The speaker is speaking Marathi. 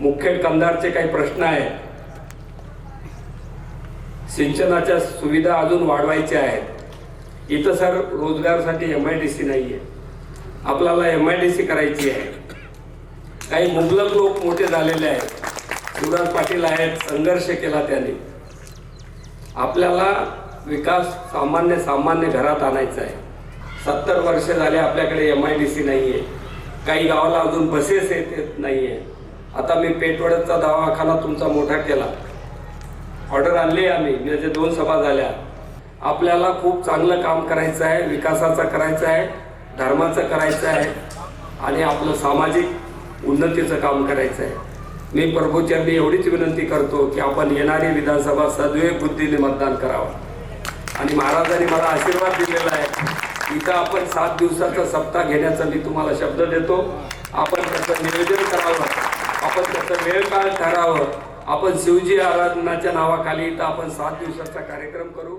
मुख्य कंधारचे काही प्रश्न आहेत. सिंचनाच्या सुविधा अजून वाढवायच्या आहेत. इथं सर रोजगारासाठी एम आय डी सी नाही आहे आपल्याला एम आय डी सी करायची आहे. काही मुबलक लोक मोठे झालेले आहेत. शिवराज पाटील आहेत संघर्ष केला त्यांनी. आपल्याला विकास सामान्य सामान्य घरात आणायचा आहे. सत्तर वर्ष झाले आपल्याकडे एम आय डी सी नाही आहे काही गावाला अजून बसेस येत येत नाही आहे आता मी पेटवड्याचा दवाखाना तुमचा मोठा केला. ऑर्डर आणली आम्ही. म्हणजे दोन सभा झाल्या. आपल्याला खूप चांगलं काम करायचं आहे विकासाचं करायचं आहे धर्माचं करायचं आहे आणि आपलं सामाजिक उन्नतीचं काम करायचं आहे. मी प्रभूचरणी एवढीच विनंती करतो की आपण येणारी विधानसभा सदैव बुद्धीने मतदान करावं. आणि महाराजांनी मला आशीर्वाद दिलेला आहे. इथं आपण सात दिवसाचा सप्ताह घेण्याचा मी तुम्हाला शब्द देतो. आपण त्याचं नियोजन करावं. आपण त्याचं वेळ काळ ठरावं. आपण शिवजी आराधनाच्या नावाखाली इथं आपण सात दिवसाचा कार्यक्रम करू.